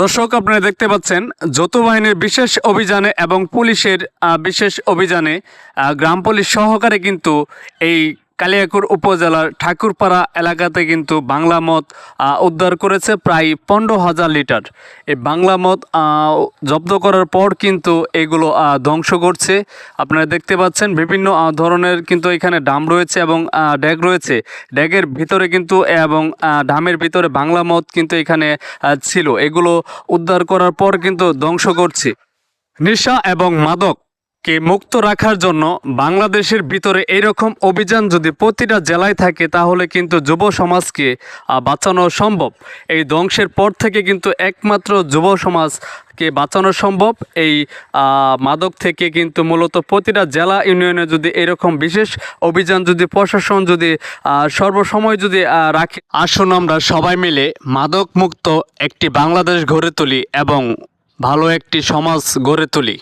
দর্শক, আপনারা দেখতে পাচ্ছেন, যৌথ বাহিনীর বিশেষ অভিযানে এবং পুলিশের বিশেষ অভিযানে গ্রাম পুলিশ সহকারে কিন্তু এই কালিয়াকুর উপজেলার ঠাকুরপাড়া এলাকাতে কিন্তু বাংলা মদ উদ্ধার করেছে প্রায় পনেরো হাজার লিটার। এই বাংলা মদ জব্দ করার পর কিন্তু এগুলো ধ্বংস করছে। আপনারা দেখতে পাচ্ছেন বিভিন্ন ধরনের কিন্তু এখানে ডাম রয়েছে এবং ড্যাগ রয়েছে। ড্যাগের ভিতরে কিন্তু এবং ডামের ভিতরে বাংলা মদ কিন্তু এখানে ছিল। এগুলো উদ্ধার করার পর কিন্তু ধ্বংস করছে। নেশা এবং মাদক কে মুক্ত রাখার জন্য বাংলাদেশের ভিতরে এরকম অভিযান যদি প্রতিটা জেলায় থাকে, তাহলে কিন্তু যুব সমাজকে বাঁচানো সম্ভব। এই ধ্বংসের পর থেকে কিন্তু একমাত্র যুব সমাজকে বাঁচানো সম্ভব। এই মাদক থেকে কিন্তু মূলত প্রতিটা জেলা ইউনিয়নে যদি এরকম বিশেষ অভিযান যদি, প্রশাসন যদি সর্বসময় যদি রাখে। আসুন আমরা সবাই মিলে মাদক মুক্ত একটি বাংলাদেশ গড়ে তুলি এবং ভালো একটি সমাজ গড়ে তুলি।